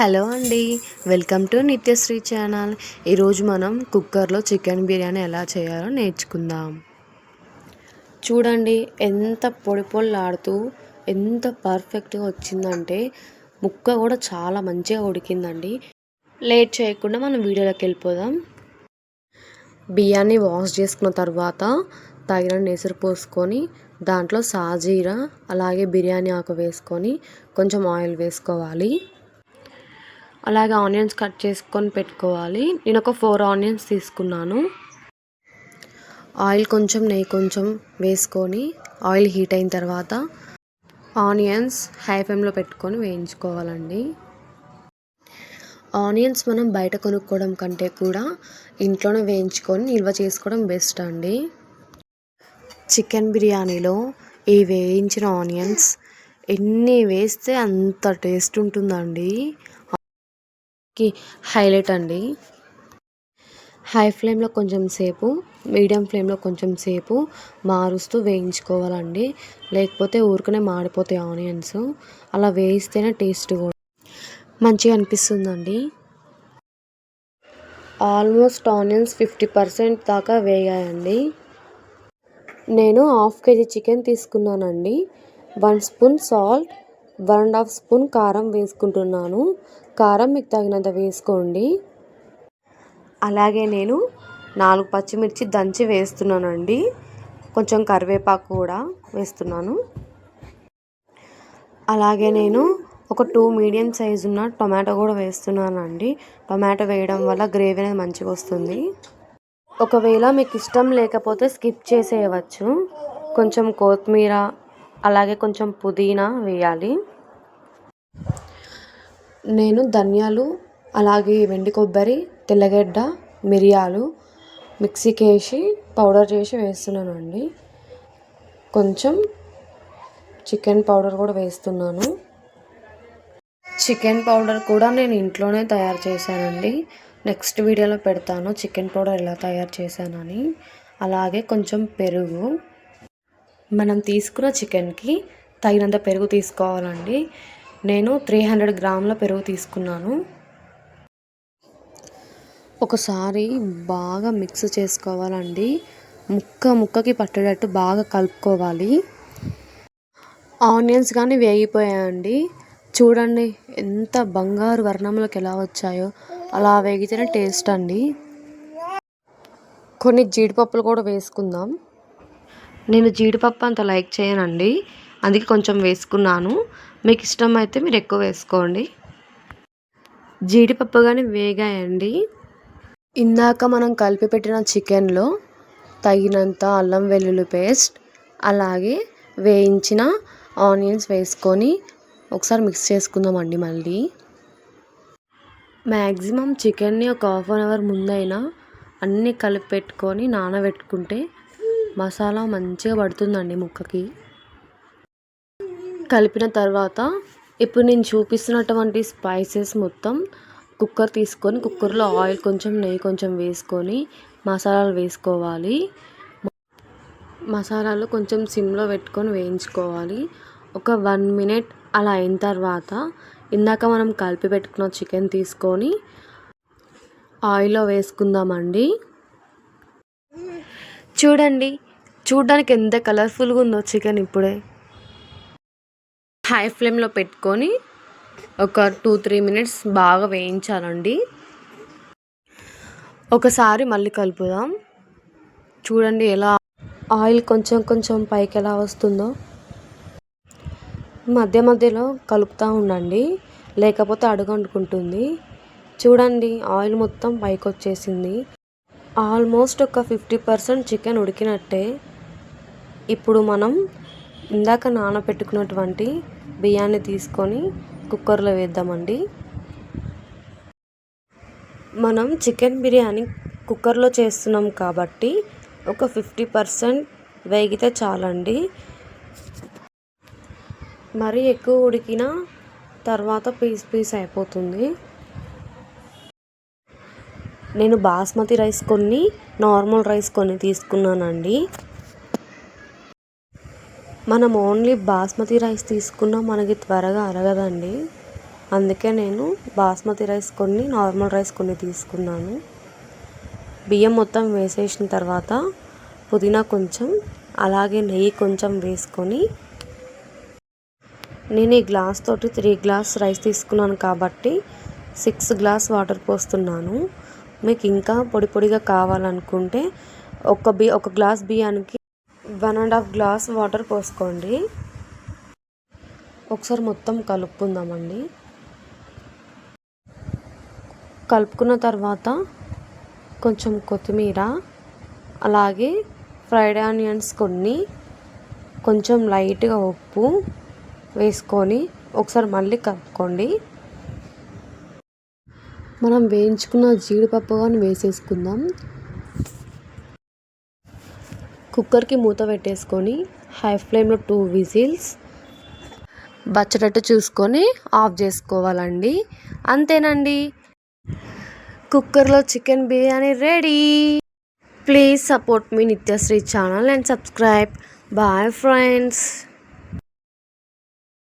Hello అండి. Welcome to Nithyasri channel. ఈరోజు మనం కుక్కర్లో చికెన్ బిర్యానీ ఎలా చేయాలో నేర్చుకుందాం. చూడండి ఎంత పొడి పొళ్ళాడుతూ ఎంత పర్ఫెక్ట్గా వచ్చిందంటే ముక్క కూడా చాలా మంచిగా ఉడికిందండి. లేట్ చేయకుండా మనం వీడియోలోకి వెళ్ళిపోదాం. బియ్యాన్ని వాష్ చేసుకున్న తర్వాత తగిన నెసరు పోసుకొని దాంట్లో సాజీరా అలాగే బిర్యానీ ఆకు వేసుకొని కొంచెం ఆయిల్ వేసుకోవాలి. అలాగే ఆనియన్స్ కట్ చేసుకొని పెట్టుకోవాలి. నేను ఒక ఫోర్ ఆనియన్స్ తీసుకున్నాను. ఆయిల్ కొంచెం నెయ్యి కొంచెం వేసుకొని ఆయిల్ హీట్ అయిన తర్వాత ఆనియన్స్ హై ఫ్లేమ్లో పెట్టుకొని వేయించుకోవాలండి. ఆనియన్స్ మనం బయట కొనుక్కోవడం కంటే కూడా ఇంట్లోనే వేయించుకొని నిల్వ చేసుకోవడం బెస్ట్ అండి. చికెన్ బిర్యానీలో ఈ వేయించిన ఆనియన్స్ ఎన్ని వేస్తే అంత టేస్ట్ ఉంటుందండి. కి హైలైట్ అండి. హై ఫ్లేమ్లో కొంచెం సేపు మీడియం ఫ్లేమ్లో కొంచెం సేపు మారుస్తూ వేయించుకోవాలండి. లేకపోతే ఊరికనే మాడిపోతాయి ఆనియన్స్. అలా వేయిస్తేనే టేస్ట్ కూడా మంచిగా అనిపిస్తుందండి. ఆల్మోస్ట్ ఆనియన్స్ ఫిఫ్టీ పర్సెంట్ దాకా వేగాయండి. నేను హాఫ్ కేజీ చికెన్ తీసుకున్నానండి. One spoon salt one and half spoon కారం వేసుకుంటున్నాను. కారం మీకు తగినంత వేసుకోండి. అలాగే నేను నాలుగు పచ్చిమిర్చి దంచి వేస్తున్నానండి. కొంచెం కరివేపాకు కూడా వేస్తున్నాను. అలాగే నేను ఒక టూ మీడియం సైజు ఉన్న టొమాటో కూడా వేస్తున్నానండి. టొమాటో వేయడం వల్ల గ్రేవీ అనేది మంచిగా వస్తుంది. ఒకవేళ మీకు ఇష్టం లేకపోతే స్కిప్ చేసేయవచ్చు. కొంచెం కొత్తిమీర అలాగే కొంచెం పుదీనా వేయాలి. నేను ధనియాలు అలాగే వెండి కొబ్బరి తెల్లగడ్డ మిరియాలు మిక్సీకి వేసి పౌడర్ చేసి వేస్తున్నాను అండి కొంచెం చికెన్ పౌడర్ కూడా వేస్తున్నాను. చికెన్ పౌడర్ కూడా నేను ఇంట్లోనే తయారు చేశానండి. నెక్స్ట్ వీడియోలో పెడతాను చికెన్ పౌడర్ ఎలా తయారు చేశానని. అలాగే కొంచెం పెరుగు మనం తీసుకున్న చికెన్కి తగినంత పెరుగు తీసుకోవాలండి. నేను త్రీ హండ్రెడ్ గ్రాముల పెరుగు తీసుకున్నాను. ఒకసారి బాగా మిక్స్ చేసుకోవాలండి. ముక్క ముక్కకి పట్టేటట్టు బాగా కలుపుకోవాలి. ఆనియన్స్ కానీ వేగిపోయాయండి. చూడండి ఎంత బంగారు వర్ణంలోకి ఎలా వచ్చాయో. అలా వేగితేనే టేస్ట్ అండి. కొన్ని జీడిపప్పులు కూడా వేసుకుందాం. నేను జీడిపప్పు అంత లైక్ చేయనండి. అందుకే కొంచెం వేసుకున్నాను. మీకు ఇష్టం అయితే మీరు ఎక్కువ వేసుకోండి. జీడిపప్పు కానీ వేగాయండి. ఇందాక మనం కలిపి పెట్టిన చికెన్లో తగినంత అల్లం వెల్లుల్లి పేస్ట్ అలాగే వేయించిన ఆనియన్స్ వేసుకొని ఒకసారి మిక్స్ చేసుకుందామండి మళ్ళీ. మ్యాక్సిమం చికెన్ని ఒక హాఫ్ అన్ అవర్ ముందైనా అన్నీ కలిపి పెట్టుకొని నానబెట్టుకుంటే మసాలా మంచిగా పడుతుందండి ముక్కకి. కలిపిన తర్వాత ఇప్పుడు నేను చూపిస్తున్నటువంటి స్పైసెస్ మొత్తం కుక్కర్ తీసుకొని కుక్కర్లో ఆయిల్ కొంచెం నెయ్యి కొంచెం వేసుకొని మసాలాలు వేసుకోవాలి. మసాలాలు కొంచెం సిమ్లో పెట్టుకొని వేయించుకోవాలి. ఒక వన్ మినిట్ అలా అయిన తర్వాత ఇందాక మనం కలిపి పెట్టుకున్న చికెన్ తీసుకొని ఆయిల్లో వేసుకుందామండి. చూడండి. చూడడానికి ఎంత కలర్ఫుల్గా ఉందో చికెన్ ఇప్పుడే. హై ఫ్లేమ్లో పెట్టుకొని ఒక టూ త్రీ మినిట్స్ బాగా వేయించాలండి. ఒకసారి మళ్ళీ కలుపుదాం. చూడండి ఎలా ఆయిల్ కొంచెం కొంచెం పైకి ఎలా వస్తుందో. మధ్య మధ్యలో కలుపుతూ ఉండండి. లేకపోతే అడుగు అంటుకుంటుంది చూడండి ఆయిల్ మొత్తం పైకి వచ్చేసింది ఆల్మోస్ట్ ఒక ఫిఫ్టీ పర్సెంట్ చికెన్ ఉడికినట్టే ఇప్పుడు మనం ఇందాక నానబెట్టుకున్నటువంటి బియ్యాన్ని తీసుకొని కుక్కర్లో వేద్దామండి. మనం చికెన్ బిర్యానీ కుక్కర్లో చేస్తున్నాం కాబట్టి ఒక ఫిఫ్టీ పర్సెంట్ వేగితే చాలండి. మరీ ఎక్కువ ఉడికిన తర్వాత పీస్ పీస్ అయిపోతుంది. నేను బాస్మతి రైస్ కొన్ని నార్మల్ రైస్ కొన్ని తీసుకున్నానండి. మనం ఓన్లీ బాస్మతి రైస్ తీసుకున్నా మనకి త్వరగా అరగదండి. అందుకే నేను బాస్మతి రైస్ కొన్ని నార్మల్ రైస్ కొన్ని తీసుకున్నాను. బియ్యం మొత్తం వేసేసిన తర్వాత పుదీనా కొంచెం అలాగే నెయ్యి కొంచెం వేసుకొని నేను ఈ గ్లాస్ తోటి త్రీ గ్లాస్ రైస్ తీసుకున్నాను కాబట్టి సిక్స్ గ్లాస్ వాటర్ పోస్తున్నాను. మీకు ఇంకా పొడి పొడిగా కావాలనుకుంటే ఒక బి ఒక గ్లాస్ బియ్యానికి one and half glass water పోసుకోండి. ఒకసారి మొత్తం కలుపుకుందామండి. కలుపుకున్న తర్వాత కొంచెం కొత్తిమీర అలాగే ఫ్రైడ్ ఆనియన్స్ కొన్ని కొంచెం లైట్గా ఉప్పు వేసుకొని ఒకసారి మళ్ళీ కలుపుకోండి. మనం వేయించుకున్న జీడిపప్పు కానీ వేసేసుకుందాం. కుక్కర్కి మూత పెట్టేసుకొని హై ఫ్లేమ్లో టూ విజిల్స్. బచ్చటట్టు చూసుకొని ఆఫ్ చేసుకోవాలండి. అంతేనండి. కుక్కర్లో chicken biryani ready. Please support me Nithyasri channel and subscribe. Bye friends.